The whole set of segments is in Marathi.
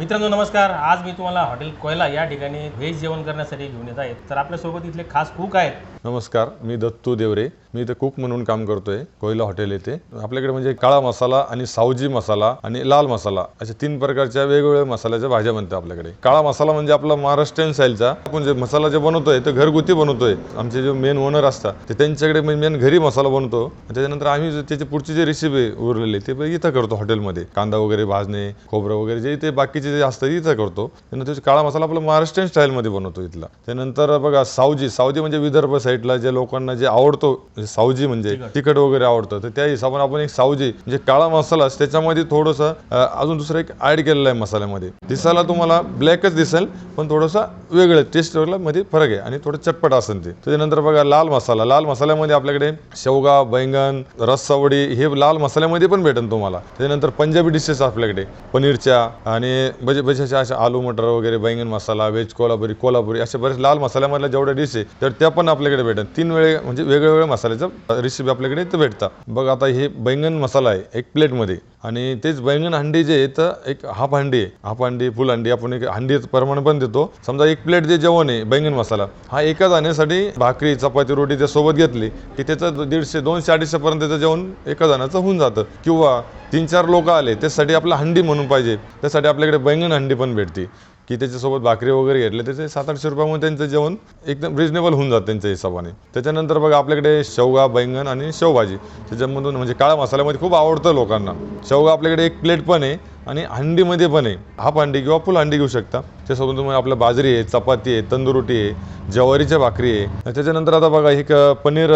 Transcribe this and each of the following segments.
मित्रांनो नमस्कार. आज मी तुम्हाला हॉटेल कोयला या ठिकाणी व्हेज जेवण करण्यासाठी घेऊन येत आहे. तर आपल्यासोबत इथले खास कुक आहेत. नमस्कार मी दत्तू देवरे. मी इथे कुक म्हणून काम करतोय कोयला हॉटेल येथे. आपल्याकडे म्हणजे काळा मसाला आणि सावजी मसाला आणि लाल मसाला अशा तीन प्रकारच्या वेगवेगळ्या मसाल्याच्या भाज्या बनतात आपल्याकडे. काळा मसाला म्हणजे आपला महाराष्ट्रीयन स्टाईलचा. आपण जे मसाला जे बनवतोय ते घरगुती बनवतोय. आमचे जे मेन ओनर असतात ते त्यांच्याकडे मेन घरी मसाला बनवतो. त्याच्यानंतर आम्ही त्याची पुढची जी रेसिपी उरलेली ते पण इथं करतो हॉटेलमध्ये. कांदा वगैरे भाजणे खोबरं वगैरे जे ते बाकीचे जे असतं इथं करतो. त्यानंतर काळा मसाला आपला महाराष्ट्रीयन स्टाईलमध्ये बनवतो इथला. त्यानंतर बघा सावजी. सावजी म्हणजे विदर्भ साईडला जे लोकांना जे आवडतो सावजी म्हणजे तिखट. वगैरे आवडतं तर त्या हिशोबाने आपण एक सावजी म्हणजे काळा मसाला त्याच्यामध्ये थोडंसं अजून दुसरं एक ऍड केलेलं आहे मसाल्यामध्ये. दिसायला तुम्हाला ब्लॅकच दिसेल पण थोडंसं वेगळं टेस्टमध्ये फरक आहे आणि थोडं चटपट असेल ते. त्याच्यानंतर बघा लाल मसाला. लाल मसाल्यामध्ये आपल्याकडे शेवगा बैंगन रस्सावडी हे लाल मसाल्यामध्ये पण भेटेल तुम्हाला. त्याच्यानंतर पंजाबी डिशेस आपल्याकडे. पनीरच्या आणि म्हणजे- म्हणजे बजे बजेच्या अशा आलू मटर वगैरे बैंगन मसाला व्हेज कोल्हापुरी कोल्हापुरी असे बरेच लाल मसाल्यामधल्या जेवढ्या डिश आहे तर त्या पण आपल्याकडे भेटतात. तीन वेळे म्हणजे वेगवेगळ्या मसाल्याचं रेसिपी आपल्याकडे इथं भेटतात. बघ आता हे बैंगन मसाला आहे एक प्लेटमध्ये आणि तेच बैंगन हंडी जे आहे तर एक हाफ हंडी आहे. हाफ हंडी फुल हंडी आपण एक हंडी प्रमाणे पण देतो. समजा एक प्लेट जे जेवण आहे बैंगन मसाला हा एका आणण्यासाठी भाकरी चपाती रोटी त्या सोबत घेतली की त्याचं दीडशे दोनशे अडीचशे पर्यंत त्याचं जेवण एका जणाचं होऊन जातं. किंवा तीन चार लोक आले त्यासाठी आपला हंडी म्हणून पाहिजे. त्यासाठी आपल्याकडे बैंगन हंडी पण भेटते. की त्याच्यासोबत भाकरी वगैरे घेतले त्याचे सात आठशे रुपयामध्ये त्यांचं जेवण एकदम रिजनेबल होऊन जातं त्यांच्या हिशोबाने. त्याच्यानंतर बघा आपल्याकडे शेवगा बैंगन आणि शेवभाजी. त्याच्यामधून म्हणजे काळा मसाल्यामध्ये खूप आवडतं लोकांना. शेवगा आपल्याकडे एक प्लेट पण आहे आणि हंडीमध्ये पण आहे. हाफ हंडी किंवा फुल हंडी घेऊ शकता. त्यासोबत तुम्ही आपलं बाजरी आहे चपाती आहे तंदुरुटी आहे ज्वारीच्या भाकरी आहे. त्याच्यानंतर आता बघा एक पनीर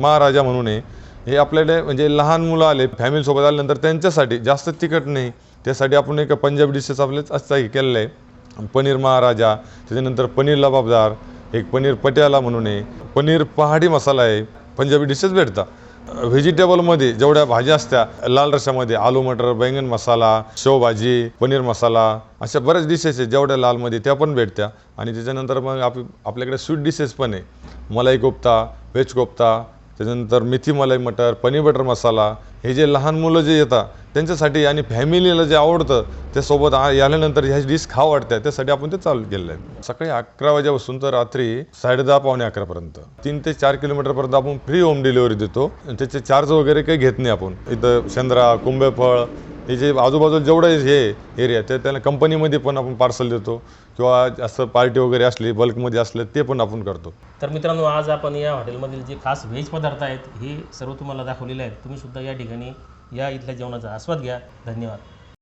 महाराजा म्हणून आहे. हे आपल्याकडे म्हणजे लहान मुलं आले फॅमिलीसोबत आल्यानंतर त्यांच्यासाठी जास्त तिखट नाही. त्यासाठी आपण एक पंजाबी डिशेस आपल्याच असं हे केलेलं आहे. पनीर महाराजा त्याच्यानंतर पनीर लबाबदार एक पनीर पटियाला म्हणून आहे. पनीर पहाडी मसाला आहे. पंजाबी डिशेस भेटतात व्हेजिटेबलमध्ये जेवढ्या भाज्या असत्या लाल रशामध्ये आलू मटर बैंगन मसाला शेवभाजी पनीर मसाला अशा बऱ्याच डिशेस आहेत जेवढ्या लालमध्ये त्या पण भेटत्या. आणि त्याच्यानंतर मग आप आपल्याकडे स्वीट डिशेस पण आहे. मलाई कोफ्ता व्हेज कोफ्ता त्याच्यानंतर मेथी मलाई मटर पनीर बटर मसाला. हे जे लहान मुलं जे येतात त्यांच्यासाठी आणि फॅमिलीला जे आवडतं त्यासोबत आ- आल्यानंतर ह्या डिश खाव वाटतात त्यासाठी आपण ते चालू केलेलं आहे सकाळी अकरा वाजेपासून तर रात्री साडेदहा पावणे अकरापर्यंत तीन ते चार किलोमीटरपर्यंत आपण फ्री होम डिलिव्हरी देतो. आणि त्याचे चार्ज वगैरे काही घेत नाही आपण. इथं शेंद्रा कुंभेफळ हे जे आजूबाजूला जेवढं हे एरिया ते त्याला कंपनीमध्ये पण आपण पार्सल देतो. किंवा असं पार्टी वगैरे असली बल्कमध्ये असलं ते पण आपण करतो. तर मित्रांनो आज आपण या हॉटेलमधील जे खास व्हेज पदार्थ आहेत हे सर्व तुम्हाला दाखवलेले आहेत. तुम्ही सुद्धा या ठिकाणी या इथल्या जेवणाचा आस्वाद घ्या. धन्यवाद.